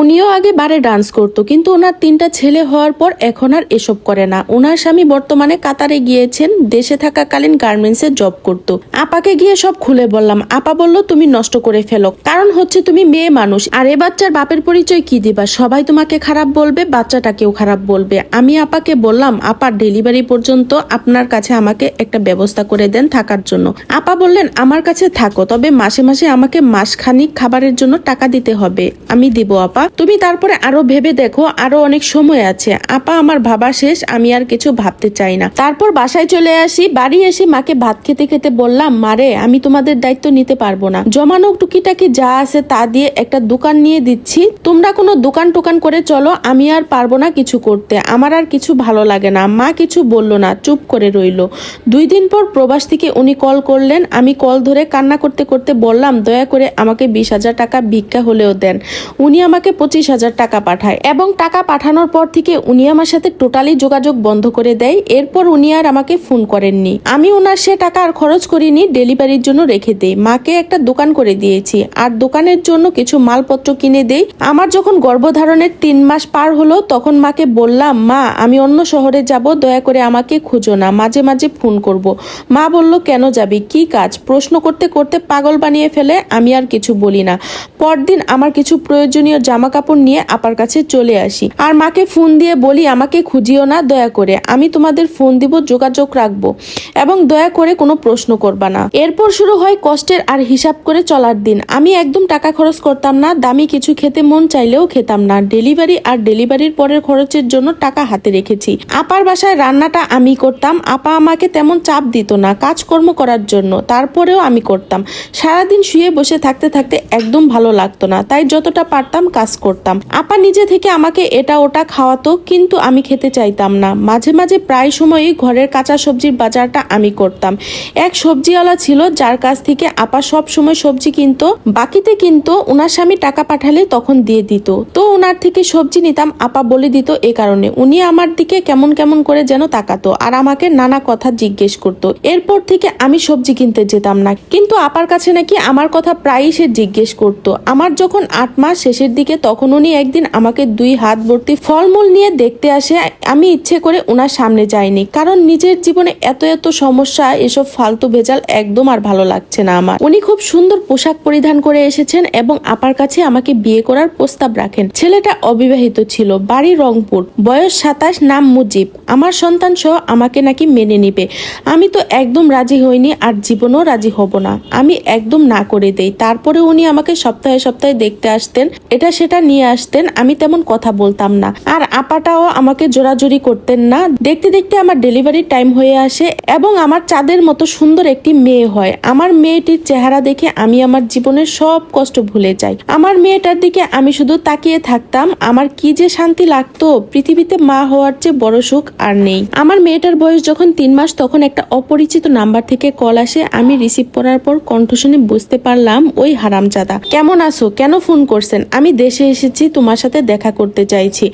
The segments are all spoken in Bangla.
উনিও আগে বারে ডান্স করতো, কিন্তু ওনার তিনটা ছেলে হওয়ার পর এখন আর এসব করে না। ওনার স্বামী বর্তমানে কাতারে গিয়েছেন, দেশে থাকাকালীন গার্মেন্টসে জব করতো। আপাকে গিয়ে সব খুলে বললাম, আপা বলল তুমি নষ্ট করে ফেলো। কারণ হচ্ছে তুমি মেয়ে মানুষ। আর এ বাচ্চার বাপের পরিচয় কি দিবা? সবাই তোমাকে খারাপ বলবে, বাচ্চাটাকেও খারাপ বলবে। আমি আপাকে বললাম আপার ডেলিভারি পর্যন্ত আপনার কাছে আমাকে একটা ব্যবস্থা করে দেন থাকার জন্য। আপা বললেন, আমার কাছে থাকো, তবে মাসে মাসে আমাকে মাসখানিক খাবারের জন্য টাকা দিতে হবে। আমি দিব, আপা। তুমি তারপরে আরও ভেবে দেখো, আরও অনেক সময় আছে। আপা, আমার ভাবা শেষ, আমি আর কিছু ভাবতে চাই না। তারপর বাসায় চলে আসি, বাড়ি এসে মাকে ভাত খেতে খেতে বললাম মারে আমি তোমাদের দায়িত্ব নিতে পারব না। জমানো টুকিটাকি যা আছে তা দিয়ে একটা দোকান নিয়ে দিচ্ছি। তোমরা কোনো দোকান টোকান করে চলো, আমি আর পারব না কিছু করতে। আমার আর কিছু ভালো লাগে না। মা কিছু বলল না, চুপ করে রইল। দুই দিন পর প্রবাস থেকে উনি কল করলেন। আমি কল ধরে কান্না করতে করতে বললাম, দয়া করে আমাকে বিশ হাজার টাকা ভিক্ষা হলেও দেন। উনি আমাকে পঁচিশ হাজার টাকা পাঠায় এবং টাকা পাঠানোর পর থেকে উনি আমার সাথে টোটালি যোগাযোগ বন্ধ করে দেয়। এরপর উনি আর আমাকে ফোন করেননি। আমি ওনার সে টাকা আর খরচ করিনি ডেলিভারির জন্য রেখে দেই। মাকে একটা দোকান করে দিয়েছি আর দোকানের জন্য কিছু মালপত্র কিনে দেই। আমার যখন গর্ভধারণের তিন মাস পার হলো, তখন মাকে বললাম, মা, আমি অন্য শহরে যাব, দয়া করে আমাকে খুঁজো না, মাঝে মাঝে ফোন করব। মা বলল, কেন যাবি? কি কাজ? প্রশ্ন করতে করতে পাগল বানিয়ে ফেলে, আমি আর কিছু বলি না। পরদিন আমার কিছু প্রয়োজনীয় জামা কাপড় নিয়ে আপার কাছে চলে আসি। আর মাকে ফোন দিয়ে বলি, আমাকে খুঁজিও না, দয়া করে। আমি তোমাদের ফোন দিব, যোগাযোগ রাখব এবং দয়া করে কোনো প্রশ্ন করবা না। এরপর শুরু হয় কষ্টের আর হিসাব করে চলার দিন। আমি একদম টাকা খরচ করতাম না, দামি কিছু খেতে মন চাইলেও খেতাম না। ডেলিভারি আর ডেলিভারির পরের খরচের জন্য টাকা হাতে রেখেছি। আপার বাসায় রান্নাটা আমি করতাম। আপা আমাকে তেমন চাপ দিত না কাজকর্ম করার জন্য। তারপরেও আমি করতাম। সারাদিন শুয়ে বসে থাকতে থাকতে একদম ভালো লাগতো না। তাই যতটা পারতাম কাজ করতাম। আপা নিজে থেকে আমাকে এটা ওটা খাওয়াতো, কিন্তু আমি খেতে চাইতাম না। মাঝে মাঝে প্রায় সময়ই ঘরের কাঁচা সবজির বাজারটা আমি করতাম। এক সবজিওয়ালা ছিল যার কাছ থেকে আপা সব সময় সবজি কিনতো, বাকিতে কিন্তু ওনার স্বামী টাকা পাঠালে তখন দিয়ে দিত। তো ওনার থেকে সবজি নিতাম, আপা বলে দিত এ কারণে। উনি আমার দিকে কেমন কেমন করে যেন তাকাতো আর আমাকে নানা কথা জিজ্ঞেস করতো। এরপর থেকে আমি সবজি কিনতে যেতাম না। কিন্তু আপার কাছে নাকি আমার কথা প্রায়ই সে জিজ্ঞেস করতো। আমার যখন আট মাস শেষের দিকে তখন উনি একদিন আমাকে দুই হাত ভর্তি ফলমূল নিয়ে দেখতে আসে। আমি ইচ্ছে করে ওনার সামনে যাইনি। কারণ নিজের জীবনে এত এত সমস্যা, এসব ফালতু ভেজাল একদম আর ভালো লাগছে না আমার। উনি খুব সুন্দর পোশাক পরিধান করে এসেছেন এবং আপার কাছে আমাকে বিয়ে করার প্রস্তাব রাখেন। ছেলেটা অবিবাহিত ছিল, বাড়ি রংপুর। বয়স সাতাশ, নাম মুজিব। আমার সন্তান সহ আমাকে নাকি মেনে নিবে। আমি তো একদম রাজি হইনি আর জীবনও রাজি হব না। আমি একদম না করে দেই। তারপরে উনি আমাকে সপ্তাহে সপ্তাহে দেখতে আসতেন। এটা সেটা নিয়ে আসতেন, আমি তেমন কথা বলতাম না। আর আপাটাও আমাকে জোরাজুরি করতেন না। দেখতে দেখতে আমার ডেলিভারি টাইম হয়ে আসে এবং আমার চাঁদের মতো সুন্দর একটি মেয়ে হয়। আমার মেয়েটির চেহারা দেখে আমি আমার জীবনের সব কষ্ট ভুলে যাই। আমার মেয়েটার দিকে আমি শুধু তাকিয়ে থাকতাম। আমার কি যে শান্তি লাগতো, পৃথিবীতে মা হওয়ার চেয়ে বড় সুখ আর নেই। আমার মেয়েটার বয়স যখন তিন মাস, তখন একটা অপরিচিত নাম্বার থেকে কল আসে। আমি রিসিভ করার পর কণ্ঠ শুনে বুঝতে পারলাম, ওই হারামজাদা, কেমন আছো? কেন ফোন করছেন? আমি দেশে এসেছি, তোমার সাথে দেখা করতে চাইছি।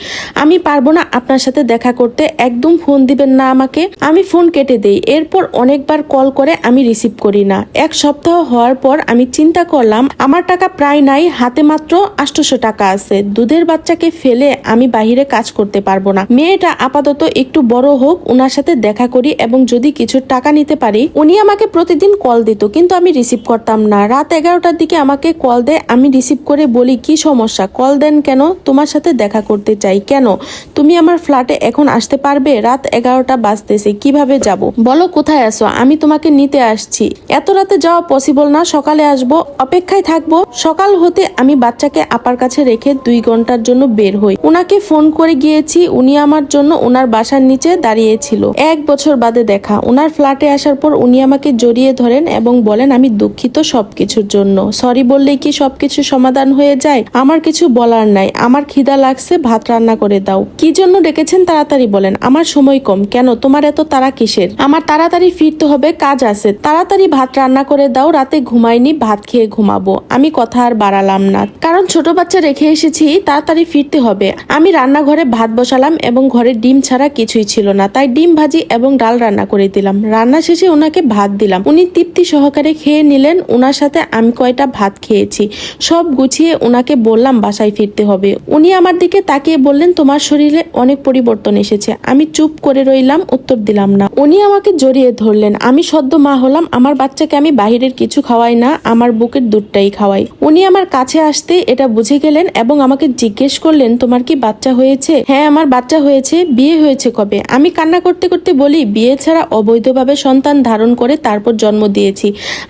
আমি পারব না আপনার সাথে দেখা করতে, একদম ফোন দিবেন না আমাকে। আমি ফোন কেটে দেই, এরপর অনেকবার কল করে আমি রিসিভ করি না। এক সপ্তাহ হওয়ার পর আমি চিন্তা করলাম, আমার টাকা প্রায় নাই, হাতে মাত্র আটশোশো টাকা আছে। দুধের বাচ্চাকে ফেলে আমি বাহিরে কাজ করতে পারব না। মেয়েটা আপাতত একটু বড় হোক ওনার সাথে দেখা করি এবং যদি কিছু টাকা নিতে পারি, উনি আমাকে প্রতিদিন কল দিত, কিন্তু আমি রিসিভ করতাম না। রাত এগারোটার দিকে আমাকে কল দেয়, আমি রিসিভ করে বলি, কি সমস্যা? কল দেন কেন? তোমার সাথে দেখা করতে চাই কেন? তুমি আমার ফ্ল্যাটে এখন আসতে পারবে? রাত এগারোটা বাজতেছে, কীভাবে যাব? বলো, কোথায় আসো আমি তোমাকে নিতে আসছি। এত রাতে যাওয়া পসিবল না, সকালে আসব, অপেক্ষায় থাকব। সকাল হতে আমি বাচ্চাকে আপার কাছে রেখে দুই ঘণ্টার জন্য বের হই। উনাকে ফোন করে গিয়েছি, উনি আমার জন্য ওনার বাসার নিচে দাঁড়িয়েছিল। এক বছর বাদে দেখা। ওনার ফ্ল্যাটে আসার পর উনি আমাকে জড়িয়ে ধরেন এবং বলেন, আমি দুঃখিত সবকিছুর জন্য। সরি বললেই কি সবকিছু সমাধান হয়ে যায়? আমার কিছু বলার নাই। আমার খিদা লাগছে, ভাত রান্না করে দাও। কি জন্য ডেকেছেন তাড়াতাড়ি বলেন। আমার সময় কম। কেন? তোমার এত তারা কিসের? আমার তাড়াতাড়ি ফিরতে হবে, কাজ আছে। তাড়াতাড়ি ভাত রান্না করে দাও, রাতে ঘুমাইনি, ভাত খেয়ে ঘুমাবো। আমি কথা আর বাড়ালাম না। কারণ ছোট বাচ্চা রেখে এসেছি, তাড়াতাড়ি ফিরতে হবে। আমি রান্নাঘরে ভাত বসালাম এবং ঘরে ডিম ছাড়া কিছুই ছিল না। তাই ডিম ভাজি এবং ডাল রান্না করে দিলাম। রান্না শেষে ওনাকে ভাত দিলাম। উনি তৃপ্তি সহকারে খেয়ে নিলেন। ওনার সাথে আমি কয়টা ভাত খেয়েছি, সব গুছিয়ে ওনাকে বললাম বাসায় ফিরতে হবে। উনি আমার দিকে তাকিয়ে বললেন, তোমার শরীরে অনেক পরিবর্তন এসেছে। আমি চুপ করে রইলাম, উত্তর দিলাম না। উনি আমাকে জড়িয়ে ধরলেন, আমি সদ্য মা হলাম, আমার বাচ্চাকে আমি বাহিরের কিছু খাওয়াই না, আমার বুকের দুধটাই খাওয়াই। উনি আমার কাছে আসতে এটা বুঝে গেলেন এবং আমাকে জিজ্ঞেস করলেন, তোমার কি বাচ্চা হয়েছে? হ্যাঁ আমার বাচ্চা হয়েছে। বিয়ে হয়েছে কবে? আমি কান্না করতে করতে বলি, বিয়ে ছাড়া অবৈধভাবে সন্তান ধারণ করে তারপর জন্ম দিয়েছি।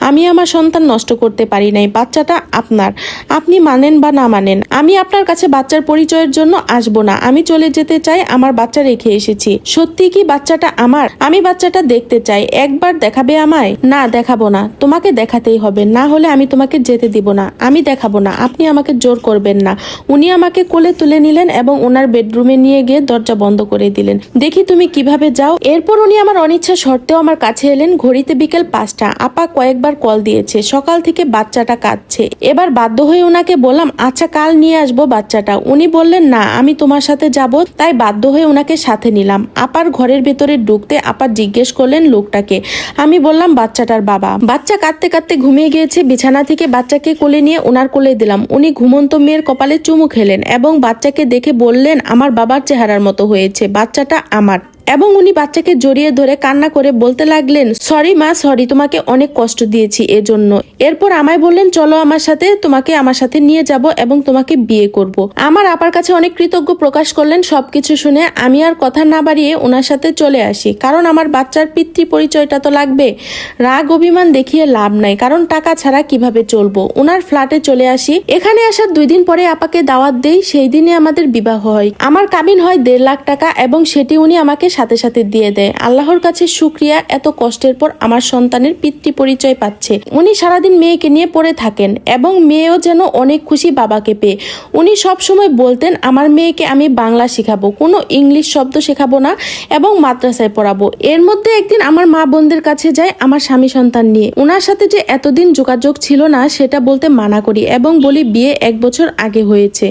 আমি আমার সন্তান নষ্ট করতে পারি নাই। বাচ্চাটা আপনার। আপনি মানেন বা না মানেন আমি আপনার কাছে বাচ্চার পরিচয়ের জন্য আসব না। আমি চলে যেতে চাই, আমার বাচ্চা রেখে এসেছি। সত্যি কি বাচ্চাটা আমার? আমি বাচ্চাটা দেখতে চাই। একবার দেখাবে আমায়? না, দেখাবো না। তোমাকে দেখাতেই হবে। না হলে আমি তোমাকে যেতে দিব না। আমি দেখাবো না। আপনি আমাকে জোর করবেন না। উনি আমাকে কোলে তুলে নিলেন এবং ওনার বেডরুমে নিয়ে গিয়ে দরজা বন্ধ করে দিলেন। দেখি তুমি কীভাবে যাও। এরপর উনি আমার অনিচ্ছা সত্ত্বেও আমার কাছে এলেন। ঘড়িতে বিকেল পাঁচটা। আপা কয়েকবার কল দিয়েছে। সকাল থেকে বাচ্চাটা কাঁদছে। এবার বাধ্য হয়ে ওনাকে বললাম আচ্ছা কাল নিয়ে আসব বাচ্চাটা। উনি বললেন, না, আমি তোমার সাথে যাব। তাই বাধ্য হয়ে ওনাকে সাথে নিলাম। আপার ঘরের ভেতরে ঢুকতে আপার জিজ্ঞেস করলেন লোকটাকে। আমি বললাম, বাচ্চাটার বাবা। বাচ্চা কাঁদতে কাঁদতে ঘুমিয়ে গিয়েছে। বিছানা থেকে বাচ্চাকে কোলে নিয়ে ওনার কোলে দিলাম। উনি ঘুমন্ত মেয়ের কপালে চুমু খেলেন এবং বাচ্চাকে দেখে বললেন, আমার বাবার চেহারার মতো হয়েছে। বাচ্চাটা আমার। এবং উনি বাচ্চাকে জড়িয়ে ধরে কান্না করে বলতে লাগলেন, সরি মা, সরি, তোমাকে অনেক কষ্ট দিয়েছি এজন্য। এরপর আমায় বললেন, চলো আমার সাথে, তোমাকে আমার সাথে নিয়ে যাব এবং তোমাকে বিয়ে করব। আমার আপার কাছে অনেক কৃতজ্ঞ প্রকাশ করলেন সবকিছু শুনে। আমি আর কথা না বাড়িয়ে ওনার সাথে চলে আসি, কারণ আমার বাচ্চার পিতৃ পরিচয়টা তো লাগবে। রাগ, অভিমান দেখিয়ে লাভ নাই, কারণ টাকা ছাড়া কীভাবে চলবো? ওনার ফ্ল্যাটে চলে আসি। এখানে আসার দুই দিন পরে আপাকে দাওয়াত দেই, সেই দিনে আমাদের বিবাহ হয়। আমার কাবিন হয় দেড় লাখ টাকা এবং সেটি উনি আমাকে সাথে সাথে দিয়ে দেয়। আল্লাহর কাছে শুক্রিয়া, এত কষ্টের পর আমার সন্তানের পিতৃ পরিচয় পাচ্ছে। উনি সারাদিন মেয়েকে নিয়ে পড়ে থাকেন এবং মেয়েও যেন অনেক খুশি বাবাকে পেয়ে। উনি সব সময় বলতেন, আমার মেয়েকে আমি বাংলা শেখাবো, কোনো ইংলিশ শব্দ শেখাবো না এবং মাদ্রাসায় পড়াবো। এর মধ্যে একদিন আমার মা বোনদের কাছে যায় আমার স্বামী সন্তান নিয়ে। ওনার সাথে যে এতদিন যোগাযোগ ছিল না, সেটা বলতে মানা করি এবং বলি, বিয়ে এক বছর আগে হয়েছে।